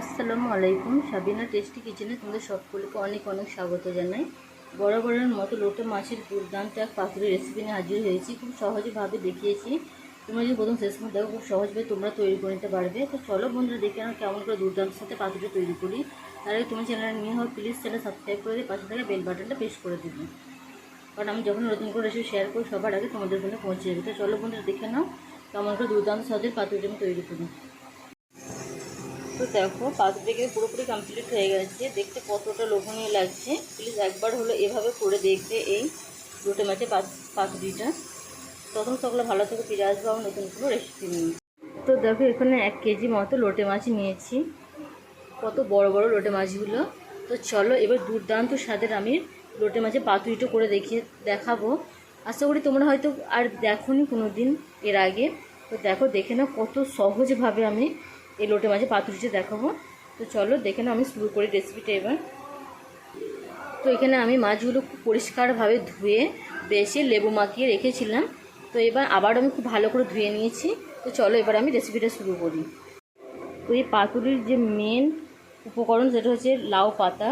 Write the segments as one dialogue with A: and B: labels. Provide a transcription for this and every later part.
A: আসসালামু আলাইকুম। সাবিনা টেস্টি কিচেনে তোমাদের সকলকে অনেক অনেক স্বাগত জানাই। বরাবরের মতো লোটে মাছের দুর্দান্ত এক পাতুরি রেসিপি নিয়ে হাজির হয়েছি। খুব সহজভাবে দেখিয়েছি। তোমরা যদি প্রথম শেষ দেখো, খুব সহজভাবে তোমরা তৈরি করে নিতে পারবে। তো চলো বন্ধুরা দেখে আমরা কেমন করে দুর্দান্ত সাথে পাতুরি তৈরি করি। তার আগে তোমার চ্যানেলে নিয়ে হও প্লিজ চ্যানেল সাবস্ক্রাইব করে দিয়ে পাশে থাকা বেল বাটনটা প্রেস করে দেবে। কারণ আমি যখন নতুন করে রেসিপি শেয়ার করি, সবার আগে তোমাদের জন্য পৌঁছে যাবে। তো চলো বন্ধুরা দেখে নাও কেমন করে দুর্দান্ত স্বাদের পাতুরি আমি তৈরি করি। তো দেখো পাতুরিকে পুরোপুরি কমপ্লিট হয়ে গেছে। দেখতে কতটা লোভনীয় লাগছে। প্লিজ একবার হলো এভাবে করে দেখবে এই লোটে মাছের পাতুরিটা তখন সকলে ভালো থেকে, ফিরে আসব আমার নতুন কোনো রেসিপি নিয়ে। তো দেখো, এখানে এক কেজি মতো লোটে মাছ নিয়েছি। কত বড় বড় লোটে মাছগুলো। তো চলো, এবার দুর্দান্ত স্বাদের আমি লোটে মাছের পাতুরিটা করে দেখিয়ে, দেখাবো। আশা করি তোমরা হয়তো আর দেখোনি কোনো দিন এর আগে। তো দেখো, দেখে নাও কত সহজভাবে আমি এই লোটে মাছের পাতুরিটা দেখাবো। তো চলো, দেখে আমি শুরু করি রেসিপিটা এবার। তো এখানে আমি মাছগুলো খুব পরিষ্কারভাবে ধুয়ে বেশি লেবু মাখিয়ে রেখেছিলাম। তো এবার আবার আমি খুব ভালো করে ধুয়ে নিয়েছি। তো চলো, এবার আমি রেসিপিটা শুরু করি। তো এই পাতুরির যে মেন উপকরণ সেটা হচ্ছে লাউ পাতা।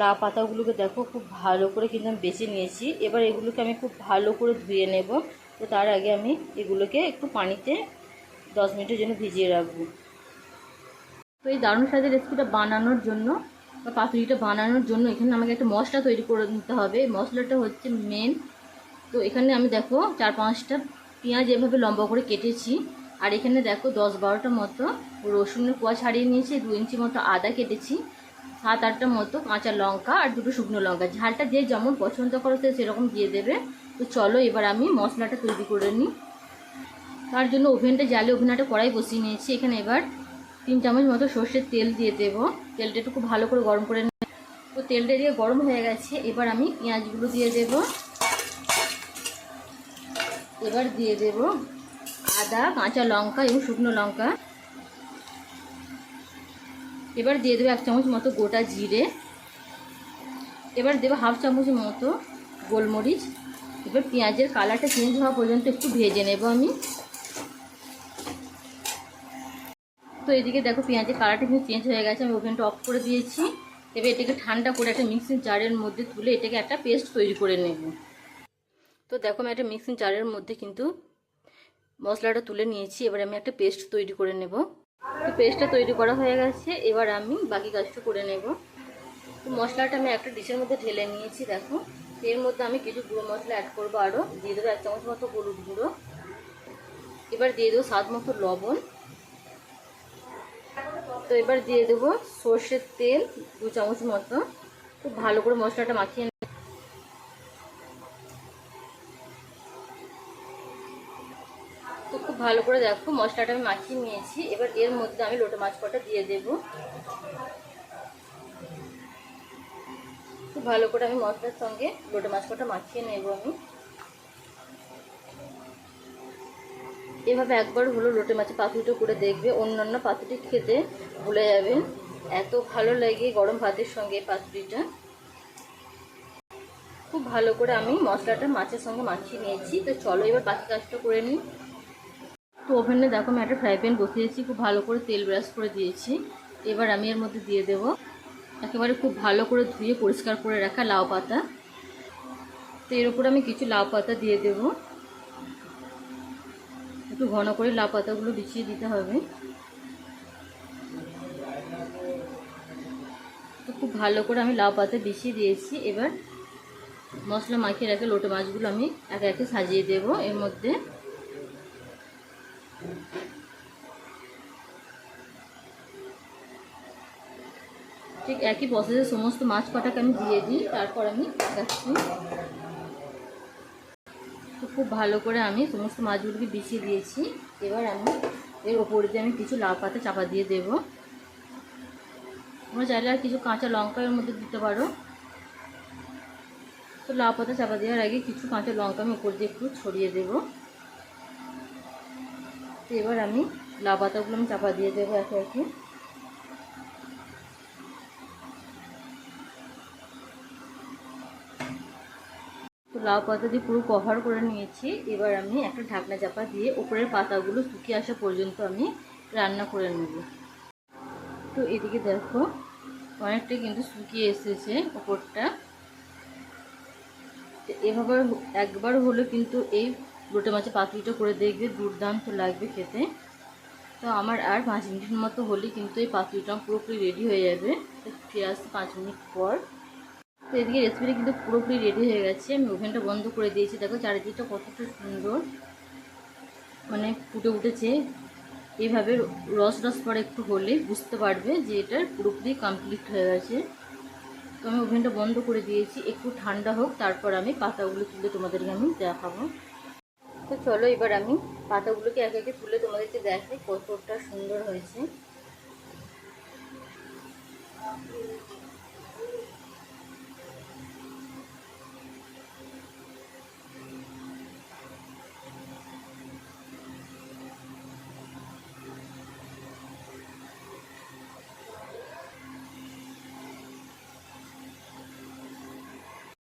A: লাউ পাতাগুলোকে দেখো, খুব ভালো করে কিন্তু আমি বেছে নিয়েছি। এবার এগুলোকে আমি খুব ভালো করে ধুয়ে নেব। তো তার আগে আমি এগুলোকে একটু পানিতে দশ মিনিটের জন্য ভিজিয়ে রাখব। তো এই দারুণ স্বাদের রেসিপিটা বানানোর জন্য বা পাতুরিটা বানানোর জন্য এখানে আমাকে একটা মশলা তৈরি করে নিতে হবে। মশলাটা হচ্ছে মেন তো এখানে আমি দেখো চার পাঁচটা পেঁয়াজ এভাবে লম্বা করে কেটেছি। আর এখানে দেখো দশ বারোটা মতো রসুনের কোয়া ছাড়িয়ে নিয়েছি, দু ইঞ্চি মতো আদা কেটেছি, সাত আটটা মতো কাঁচা লঙ্কা আর দুটো শুকনো লঙ্কা। ঝালটা যে যেমন পছন্দ করো সে সেরকম দিয়ে দেবে। তো চলো এবার আমি মশলাটা তৈরি করে নিই। তার জন্য ওভেনটা জ্বালে ওভেনটা কড়াই বসিয়ে নিয়েছি। এখানে এবার তিন চামচ মতো সর্ষের তেল দিয়ে দেবো। তেলটা একটু ভালো করে গরম করে নেব। তো তেলটা দিয়ে গরম হয়ে গেছে, এবার আমি পেঁয়াজগুলো দিয়ে দেব। এবার দিয়ে দেব আদা, কাঁচা লঙ্কা এবং শুকনো লঙ্কা। এবার দিয়ে দেবো এক চামচ মতো গোটা জিরে। এবার দেবো হাফ চামচ মতো গোলমরিচ। এবার পেঁয়াজের কালারটা চেঞ্জ হওয়া পর্যন্ত একটু ভেজে নেব আমি। তো এদিকে দেখো পেঁয়াজের কালারটা কিন্তু চেঞ্জ হয়ে গেছে, আমি ওভেনটা অফ করে দিয়েছি। এবার এটাকে ঠান্ডা করে একটা মিক্সিং জারের মধ্যে তুলে এটাকে একটা পেস্ট তৈরি করে নেব। তো দেখো আমি একটা মিক্সিং জারের মধ্যে কিন্তু মশলাটা তুলে নিয়েছি, এবার আমি একটা পেস্ট তৈরি করে নেব। তো পেস্টটা তৈরি করা হয়ে গেছে, এবার আমি বাকি কাজটা করে নেব। তো মশলাটা আমি একটা ডিশের মধ্যে ঢেলে নিয়েছি, দেখো। এর মধ্যে আমি কিছু গুঁড়ো মশলা অ্যাড করব আরও দিয়ে দেবো এক চামচ মতো হলুদ গুঁড়ো। এবার দিয়ে দেবো স্বাদ মতো লবণ। তো এবার দিয়ে দেবো সর্ষের তেল দু চামচ মতো। খুব ভালো করে মশলাটা মাখিয়ে তো খুব ভালো করে দেখো মশলাটা আমি মাখিয়ে নিয়েছি। এবার এর মধ্যে আমি লোটে মাছ কটা দিয়ে দেব। খুব ভালো করে আমি মশলার সঙ্গে লোটে মাছ কটা মাখিয়ে নেব আমি। এভাবে একবার হলো লোটে মাছের পাতুরিটা করে দেখবে, অন্যান্য পাতুরি খেতে ভুলে যাবেন এত ভালো লাগে গরম ভাতের সঙ্গে পাতুরিটা। খুব ভালো করে আমি মশলাটা মাছের সঙ্গে মাখিয়ে নিয়েছি। তো চলো এবার বাকি কাজটা করে নিই। তো ওভেনে দেখো আমি একটা ফ্রাই প্যান বসিয়েছি, খুব ভালো করে তেল ব্রাশ করে দিয়েছি। এবার আমি এর মধ্যে দিয়ে দেব একেবারে খুব ভালো করে ধুয়ে পরিষ্কার করে রাখা লাউ পাতা। তো এর উপরে আমি কিছু লাউ পাতা দিয়ে দেবো। একটু ঘন করে লাউ পাতাগুলো বিছিয়ে দিতে হবে। তো খুব ভালো করে আমি লাউ পাতা বিছিয়ে দিয়েছি। এবার মশলা মাখিয়ে রাখে লোটে মাছগুলো আমি একে একে সাজিয়ে দেব এর মধ্যে। ঠিক একই প্রসেসে সমস্ত মাছ কটাকে আমি দিয়ে দিই, তারপর আমি দেখাচ্ছি। তো খুব ভালো করে আমি সমস্ত মাছগুলোকে বিছিয়ে দিয়েছি। এবার আমি এর ওপরে দিয়ে আমি কিছু লাউ পাতা চাপা দিয়ে দেব। তোমরা চাইলে আর কিছু কাঁচা লঙ্কা এর মধ্যে দিতে পারো। তো লাউ পাতা চাপা দেওয়ার আগে কিছু কাঁচা লঙ্কা আমি উপর দিয়ে একটু ছড়িয়ে দেব। তো এবার আমি লাউ পাতাগুলো আমি চাপা দিয়ে দেবো একে একে। তো লাউ পাতা দিয়ে পুরো কভার করে নিয়েছি। এবার আমি একটা ঢাকনা চাপা দিয়ে উপরের পাতাগুলো শুকিয়ে আসা পর্যন্ত আমি রান্না করে নেব। তো এদিকে দেখো, অনেকটা কিন্তু শুকিয়ে এসেছে ওপরটা। এভাবে একবার হলে কিন্তু এই লোটে মাছের পাতুরিটা করে দেখবে, দুর্দান্ত লাগবে খেতে। তো আমার আর পাঁচ মিনিটের মতো হলেই কিন্তু এই পাতুরিটা পুরোপুরি রেডি হয়ে যাবে। তো ফিরে আসতে পাঁচ মিনিট পর। তো এদিকে রেসিপিটা কিন্তু পুরোপুরি রেডি হয়ে গেছে। আমি ওভেনটা বন্ধ করে দিয়েছি। দেখো চারিদিকটা কতটা সুন্দর মানে ফুটে উঠেছে। এইভাবে রস রস পরে একটু হলে বুঝতে পারবে যে এটা পুরোপুরি কমপ্লিট হয়ে গেছে। তো আমি ওভেনটা বন্ধ করে দিয়েছি। একটু ঠান্ডা হোক, তারপর আমি পাতাগুলো তুলে তোমাদেরকে আমি দেখাবো। তো চলো এবার আমি পাতাগুলোকে একে একে তুলে তোমাদেরকে দেখে কতটা সুন্দর হয়েছে।